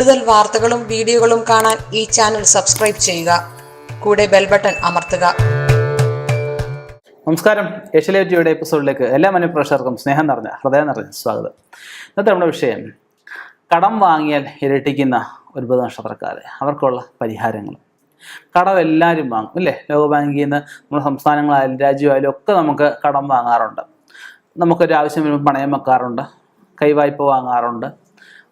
കൂടുതൽ വാർത്തകളും വീഡിയോകളും കാണാൻ ഈ ചാനൽ സബ്സ്ക്രൈബ് ചെയ്യുക. കൂടെ ബെൽ ബട്ടൺ അമർത്തുക. നമസ്കാരം. ഏഷ്യലേ ടിവിയുടെ എപ്പിസോഡിലേക്ക് എല്ലാ മനുപ്രേക്ഷകർക്കും സ്നേഹം നിറഞ്ഞ ഹൃദയം നിറഞ്ഞ സ്വാഗതം. ഇന്നത്തെ നമ്മുടെ വിഷയം കടം വാങ്ങിയാൽ ഇരട്ടിക്കുന്ന ഒൻപത് നക്ഷത്രക്കാർ അവർക്കുള്ള പരിഹാരങ്ങൾ. കടം എല്ലാവരും വാങ്ങും ഇല്ലേ ലോകബാങ്കിൽ നിന്ന് നമ്മുടെ സംസ്ഥാനങ്ങളായാലും രാജ്യമായാലും ഒക്കെ നമുക്ക് കടം വാങ്ങാറുണ്ട്. നമുക്കൊരു ആവശ്യം വരുമ്പോൾ പണയം വെക്കാറുണ്ട്. കൈവായ്പ വാങ്ങാറുണ്ട്.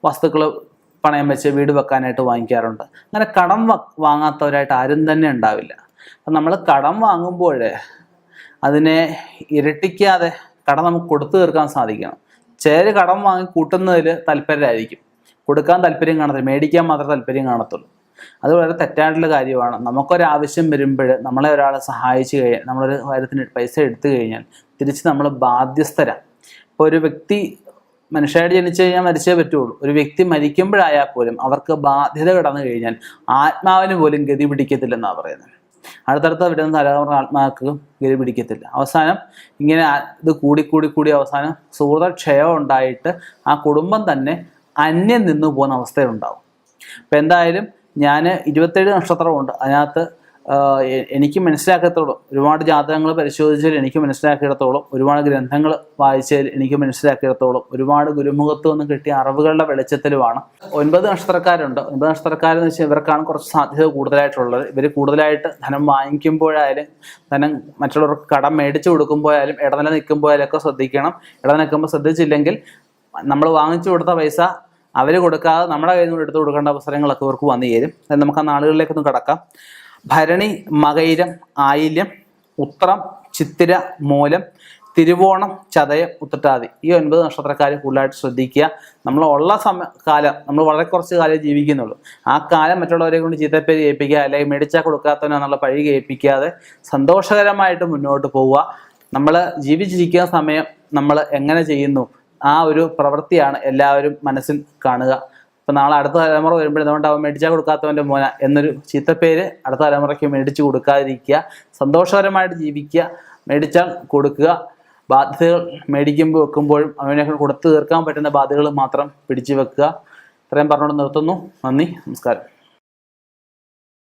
വസ്തുക്കൾ പണയം വെച്ച് വീട് വെക്കാനായിട്ട് വാങ്ങിക്കാറുണ്ട്. അങ്ങനെ കടം വാങ്ങാത്തവരായിട്ട് ആരും തന്നെ ഉണ്ടാവില്ല. അപ്പം നമ്മൾ കടം വാങ്ങുമ്പോൾ അതിനെ ഇരട്ടിക്കാതെ കടം നമുക്ക് കൊടുത്തു തീർക്കാൻ സാധിക്കണം. ചിലർ കടം വാങ്ങി കൂട്ടുന്നതിൽ താല്പര്യമായിരിക്കും കൊടുക്കാൻ താല്പര്യം കാണത്തില്ല. മേടിക്കാൻ മാത്രമേ താല്പര്യം കാണത്തുള്ളൂ. അത് വളരെ തെറ്റായിട്ടുള്ള കാര്യമാണ്. നമുക്കൊരാവശ്യം വരുമ്പോൾ നമ്മളെ ഒരാളെ സഹായിച്ചു കഴിഞ്ഞാൽ നമ്മളൊരു കാര്യത്തിന് പൈസ എടുത്തു കഴിഞ്ഞാൽ തിരിച്ച് നമ്മൾ ബാധ്യസ്ഥരാണ് ഇപ്പോൾ ഒരു വ്യക്തി മനുഷ്യരായിട്ട് ജനിച്ചു കഴിഞ്ഞാൽ മരിച്ചേ പറ്റുള്ളൂ. ഒരു വ്യക്തി മരിക്കുമ്പോഴായാൽ പോലും അവർക്ക് ബാധ്യത കിടന്നു കഴിഞ്ഞാൽ ആത്മാവിന് പോലും ഗതി പിടിക്കത്തില്ലെന്നാണ് പറയുന്നത്. അടുത്തടുത്ത് വരുന്ന തലമുറ ആത്മാക്ക് ഗതി പിടിക്കത്തില്ല. അവസാനം ഇങ്ങനെ ഇത് കൂടിക്കൂടി കൂടി അവസാനം സുഹൃതക്ഷയം ഉണ്ടായിട്ട് ആ കുടുംബം തന്നെ അന്യം നിന്നു പോകുന്ന അവസ്ഥയുണ്ടാവും അപ്പം എന്തായാലും ഞാൻ ഇരുപത്തേഴ് നക്ഷത്രമുണ്ട്. അതിനകത്ത് എനിക്ക് മനസ്സിലാക്കത്തോളം ഒരുപാട് ജാതകങ്ങൾ പരിശോധിച്ചതിൽ എനിക്ക് മനസ്സിലാക്കിയിടത്തോളം ഒരുപാട് ഗ്രന്ഥങ്ങൾ വായിച്ചതിൽ എനിക്ക് മനസ്സിലാക്കിയിടത്തോളം ഒരുപാട് ഗുരുമുഖത്തു നിന്ന് കിട്ടിയ അറിവുകളുടെ വെളിച്ചത്തിലുമാണ്. ഒൻപത് നക്ഷത്രക്കാരുണ്ട്. ഒൻപത് നക്ഷത്രക്കാരെന്ന് വെച്ചാൽ ഇവർക്കാണ് കുറച്ച് സാധ്യത കൂടുതലായിട്ടുള്ളത്. ഇവർ കൂടുതലായിട്ട് ധനം വാങ്ങിക്കുമ്പോഴായാലും ധനം മറ്റുള്ളവർക്ക് കടം മേടിച്ചു കൊടുക്കുമ്പോഴായാലും ഇടനില നിൽക്കുമ്പോഴായാലും ശ്രദ്ധിക്കണം. ഇടനില നിൽക്കുമ്പോൾ ശ്രദ്ധിച്ചില്ലെങ്കിൽ നമ്മൾ വാങ്ങിച്ചു കൊടുത്ത പൈസ അവർ കൊടുക്കാതെ നമ്മുടെ കയ്യിൽ നിന്ന് എടുത്തു കൊടുക്കേണ്ട അവസരങ്ങളൊക്കെ ഇവർക്ക് വന്നു ചേരും. നമുക്ക് ആ നാളുകളിലേക്കൊന്ന് കടക്കാം. ഭരണി മകയിരം ആയില്യം ഉത്രം ചിത്തിര മൂലം തിരുവോണം ചതയം ഉത്രട്ടാതി. ഈ ഒൻപത് നക്ഷത്രക്കാർ കൂടുതലായിട്ട് ശ്രദ്ധിക്കുക. നമ്മൾ ഉള്ള സമയ കാലം നമ്മൾ വളരെ കുറച്ച് കാലം ജീവിക്കുന്നുള്ളൂ. ആ കാലം മറ്റുള്ളവരെ കൊണ്ട് ചീത്തപ്പേര് ഏൽപ്പിക്കുക അല്ലെങ്കിൽ മേടിച്ചാൽ കൊടുക്കാത്തവനെന്നുള്ള പഴി കേൾപ്പിക്കാതെ സന്തോഷകരമായിട്ട് മുന്നോട്ട് പോവുക. നമ്മൾ ജീവിച്ചിരിക്കുന്ന സമയം നമ്മൾ എങ്ങനെ ചെയ്യുന്നു? ആ ഒരു പ്രവൃത്തിയാണ് എല്ലാവരും മനസ്സിൽ കാണുക. ഇപ്പം നാളെ അടുത്ത തലമുറ അതുകൊണ്ട് അവൻ മേടിച്ചാൽ കൊടുക്കാത്തവന്റെ മോന എന്നൊരു ചീത്തപ്പേര് അടുത്ത തലമുറയ്ക്ക് മേടിച്ചു കൊടുക്കാതിരിക്കുക സന്തോഷകരമായിട്ട് ജീവിക്കുക മേടിച്ചാൽ കൊടുക്കുക. ബാധ്യതകൾ മേടിക്കുമ്പോൾ വെക്കുമ്പോഴും അവനെ കൊടുത്തു തീർക്കാൻ പറ്റുന്ന ബാധ്യതകൾ മാത്രം പിടിച്ചു വെക്കുക. ഇത്രയും പറഞ്ഞുകൊണ്ട് നിർത്തുന്നു. നന്ദി. നമസ്കാരം.